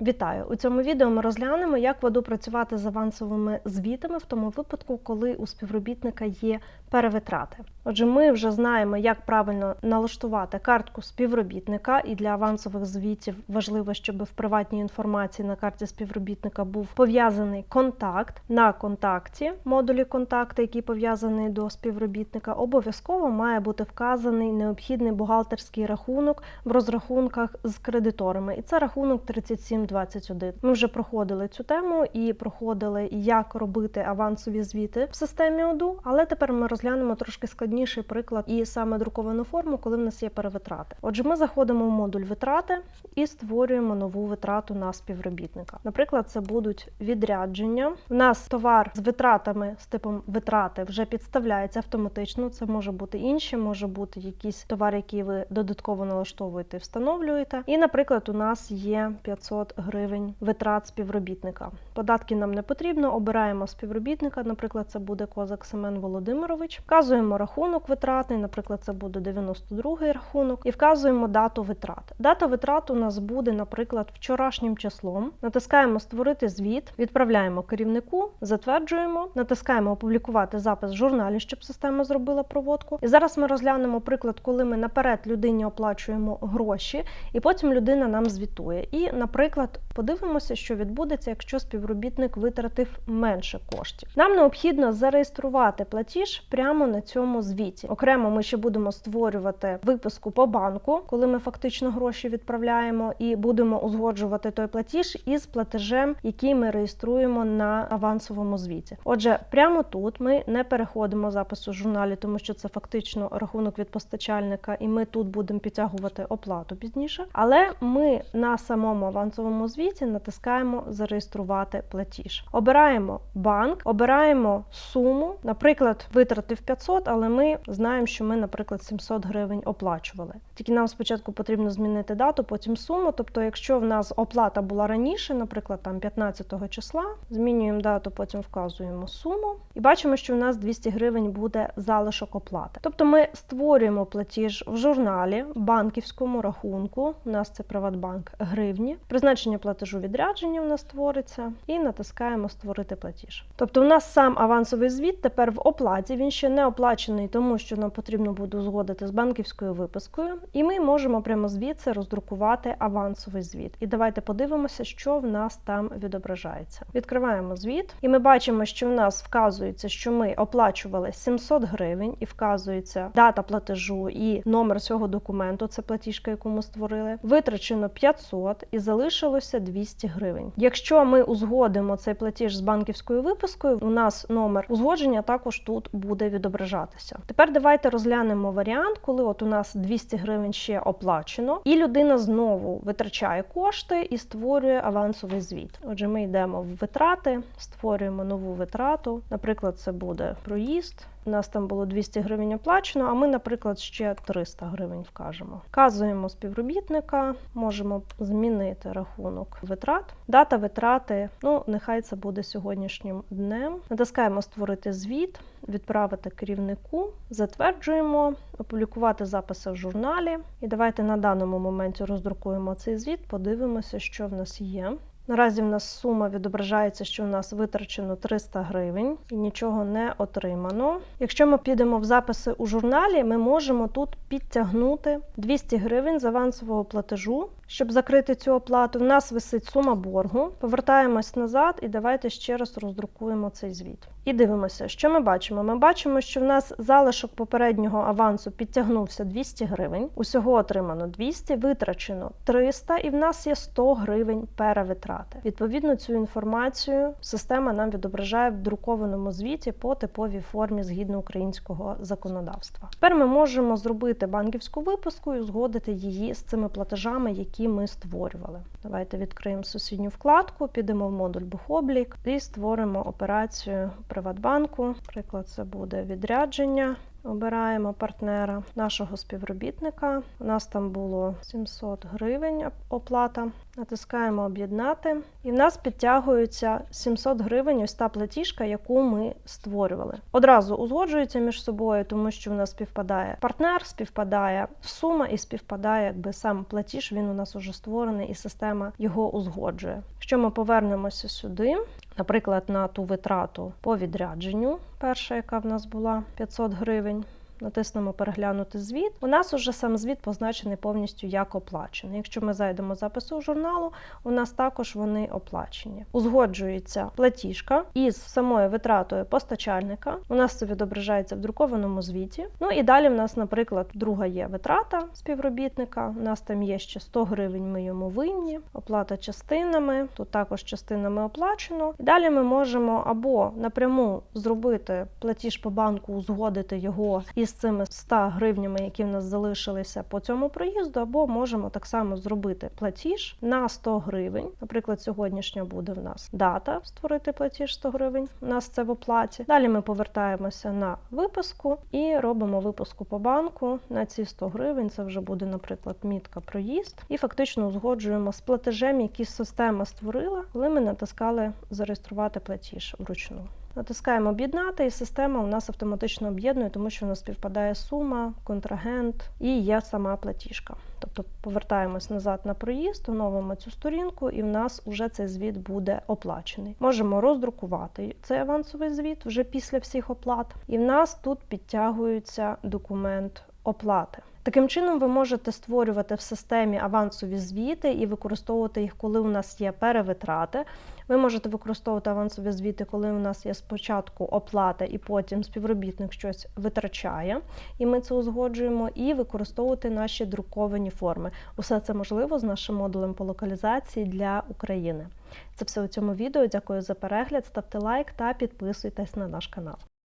Вітаю! У цьому відео ми розглянемо, як воду працювати з авансовими звітами в тому випадку, коли у співробітника є перевитрати. Отже, ми вже знаємо, як правильно налаштувати картку співробітника, і для авансових звітів важливо, щоб в приватній інформації на карті співробітника був пов'язаний контакт. На контакті модулі контакти, який пов'язаний до співробітника, обов'язково має бути вказаний необхідний бухгалтерський рахунок в розрахунках з кредиторами. І це рахунок 3721. Ми вже проходили цю тему і проходили, як робити авансові звіти в системі ОДУ, але тепер ми розглянемо трошки складніший приклад і саме друковану форму, коли в нас є перевитрати. Отже, ми заходимо в модуль витрати і створюємо нову витрату на співробітника. Наприклад, це будуть відрядження. У нас товар з витратами з типом витрати вже підставляється автоматично. Це може бути інші, може бути якийсь товар, який ви додатково налаштовуєте, встановлюєте. І, наприклад, у нас є 500 гривень витрат співробітника. Податки нам не потрібно. Обираємо співробітника. Наприклад, це буде Козак Семен Володимирович. Вказуємо рахунок витратний, наприклад, це буде 92-й рахунок, і вказуємо дату витрат. Дата витрат у нас буде, наприклад, вчорашнім числом. Натискаємо Створити звіт, відправляємо керівнику, затверджуємо, натискаємо Опублікувати запис в журналі, щоб система зробила проводку. І зараз ми розглянемо приклад, коли ми наперед людині оплачуємо гроші, і потім людина нам звітує. І, наприклад, подивимося, що відбудеться, якщо співробітник витратив менше коштів. Нам необхідно зареєструвати платіж прямо на цьому звіті. Окремо ми ще будемо створювати виписку по банку, коли ми фактично гроші відправляємо, і будемо узгоджувати той платіж із платежем, який ми реєструємо на авансовому звіті. Отже, прямо тут ми не переходимо запису журналі, тому що це фактично рахунок від постачальника, і ми тут будемо підтягувати оплату пізніше. Але ми на самому авансовому звіті натискаємо зареєструвати платіж. Обираємо банк, обираємо суму, наприклад, витратив 500, але ми знаємо, що ми, наприклад, 700 гривень оплачували. Тільки нам спочатку потрібно змінити дату, потім суму. Тобто, якщо в нас оплата була раніше, наприклад, там 15 числа, змінюємо дату, потім вказуємо суму, і бачимо, що в нас 200 гривень буде залишок оплати. Тобто, ми створюємо платіж в журналі, банківському рахунку. У нас це Приватбанк гривні. Призначення платежу відрядження у нас створиться, і натискаємо Створити платіж. Тобто, у нас сам авансовий звіт тепер в оплаті. Він ще не оплачений, тому що нам потрібно буде узгодити з банківською випискою, і ми можемо прямо звідси роздрукувати авансовий звіт. І давайте подивимося, що в нас там відображається. Відкриваємо звіт, і ми бачимо, що в нас вказується, що ми оплачували 700 гривень, і вказується дата платежу і номер цього документу. Це платіжка, яку ми створили. Витрачено 500 і залишилося 200 гривень. Якщо ми узгодимо цей платіж з банківською випискою, у нас номер узгодження також тут буде відображатися. Тепер давайте розглянемо варіант, коли от у нас 200 гривень ще оплачено, і людина знову витрачає кошти і створює авансовий звіт. Отже, ми йдемо в витрати, створюємо нову витрату. Наприклад, це буде проїзд. У нас там було 200 гривень оплачено, а ми, наприклад, ще 300 гривень вкажемо. Вказуємо співробітника, можемо змінити рахунок витрат. Дата витрати, ну нехай це буде сьогоднішнім днем. Натискаємо Створити звіт, відправити керівнику, затверджуємо, опублікувати записи в журналі. І давайте на даному моменті роздрукуємо цей звіт, подивимося, що в нас є. Наразі в нас сума відображається, що в нас витрачено 300 гривень і нічого не отримано. Якщо ми підемо в записи у журналі, ми можемо тут підтягнути 200 гривень з авансового платежу. Щоб закрити цю оплату, в нас висить сума боргу. Повертаємось назад і давайте ще раз роздрукуємо цей звіт. І дивимося, що ми бачимо. Ми бачимо, що в нас залишок попереднього авансу підтягнувся 200 гривень. Усього отримано 200, витрачено 300, і в нас є 100 гривень перевитрати. Відповідно, цю інформацію система нам відображає в друкованому звіті по типовій формі згідно українського законодавства. Тепер ми можемо зробити банківську виписку і узгодити її з цими платежами, які ми створювали. Давайте відкриємо сусідню вкладку, підемо в модуль Бухоблік і створимо операцію Приватбанку. Приклад, це буде відрядження. Обираємо партнера нашого співробітника. У нас там було 700 гривень оплата. Натискаємо об'єднати, і в нас підтягується 700 гривень. Ось та платіжка, яку ми створювали. Одразу узгоджується між собою, тому що в нас співпадає партнер, співпадає сума і співпадає якби сам платіж. Він у нас уже створений, і система його узгоджує. Якщо ми повернемося сюди, наприклад, на ту витрату по відрядженню, перша, яка в нас була 500 гривень. Натиснемо переглянути звіт. У нас уже сам звіт позначений повністю як оплачений. Якщо ми зайдемо запису журналу, у нас також вони оплачені. Узгоджується платіжка із самою витратою постачальника. У нас це відображається в друкованому звіті. Ну і далі в нас, наприклад, друга є витрата співробітника. У нас там є ще 100 гривень. Ми йому винні, оплата частинами. Тут також частинами оплачено. І далі ми можемо або напряму зробити платіж по банку, узгодити його із цими 100 гривнями, які в нас залишилися по цьому проїзду, або можемо так само зробити платіж на 100 гривень. Наприклад, сьогоднішня буде в нас дата створити платіж 100 гривень. У нас це в оплаті. Далі ми повертаємося на виписку і робимо виписку по банку на ці 100 гривень. Це вже буде, наприклад, мітка проїзд, і фактично узгоджуємо з платежем, які система створила, коли ми натискали зареєструвати платіж вручну. Натискаємо об'єднати, і система у нас автоматично об'єднує, тому що у нас співпадає сума, контрагент і є сама платіжка. Тобто повертаємось назад на проїзд, оновимо цю сторінку, і в нас вже цей звіт буде оплачений. Можемо роздрукувати цей авансовий звіт вже після всіх оплат, і в нас тут підтягується документ оплати. Таким чином, ви можете створювати в системі авансові звіти і використовувати їх, коли у нас є перевитрати. Ви можете використовувати авансові звіти, коли у нас є спочатку оплата, і потім співробітник щось витрачає, і ми це узгоджуємо, і використовувати наші друковані форми. Усе це можливо з нашим модулем по локалізації для України. Це все у цьому відео. Дякую за перегляд. Ставте лайк та підписуйтесь на наш канал.